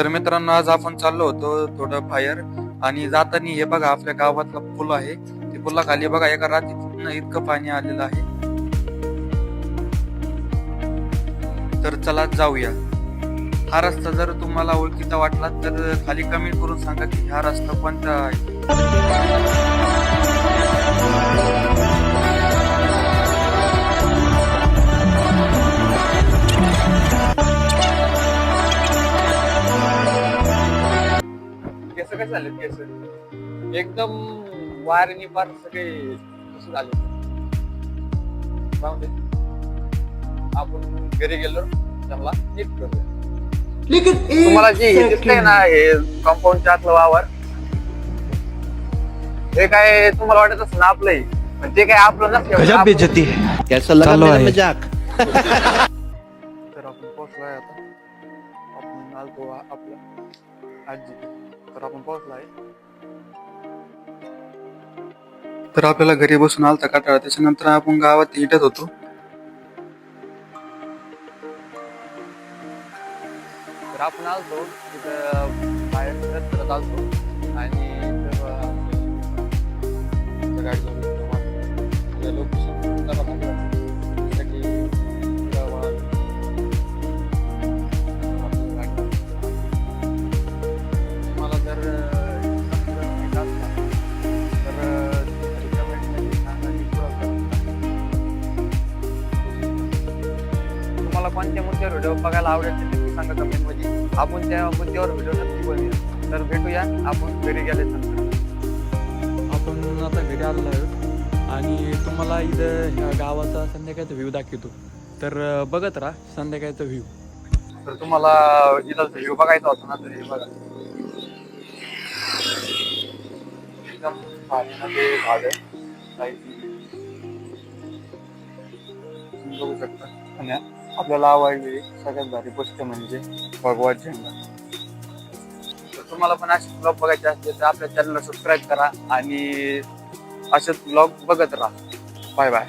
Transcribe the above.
तर मित्रांनो आज आपण चाललो होतो थोडं बाहेर आणि जाताना हे बघा आपल्या गावातला पूल आहे. ते पुलाखाली बघा एका रात्रीतून इतकं पाणी आलेलं आहे. तर चला जाऊया. हा रस्ता जर तुम्हाला ओळखीचा वाटला तर खाली कमेंट करून सांगा की हा रस्ता कोणता आहे. केस झाले केस एकदम वारणी पार सगळे कसं झाले जाऊ दे. आपण घरी गेलो त्यांना नीट करूया. तुम्हाला जे हे दिसतंय ना हे कंपाऊंडच्या आतलं वावर हे काय तुम्हाला वाटत असं ना आपलं आहे. पण ते काय आपलं है कैसा लगा मेरा. मजाक. तर आपण पोहोचलोय आता. आलतो आ- आपल्या आजी. तर आपण पोहोचलाय तर आपल्याला घरी बसून आलता काटाळा त्याच्यानंतर आपण गावात हिटत होतो. तर आपण आलतो. तिथं बाहेर फिरत फिरत आलतो. आणि गाडी कोणत्या मुद्द्यावर व्हिडिओ बघायला आवडेल ते नक्की सांगा कमेंटमध्ये आपण त्या मुद्द्यावर व्हिडिओ नक्की बनवूया तर भेटूया आपण घरी गेले आपण आता घरी आलेलो आहोत आणि तुम्हाला इथं ह्या गावाचा संध्याकाळचा व्ह्यू दाखवतो. तर बघत राहा संध्याकाळचा व्ह्यू. तर तुम्हाला इथं व्ह्यू बघायचा होता ना तर हे बघा. एकदम भारीमध्ये झाड बघू शकता. आपल्याला आवडली सगळ्यात भारी गोष्ट म्हणजे भगवा झेंडा तर तुम्हाला पण असे ब्लॉग बघायचे असतील तर आपल्या चॅनलला सबस्क्राईब करा आणि असेच ब्लॉग बघत राहा. Bye bye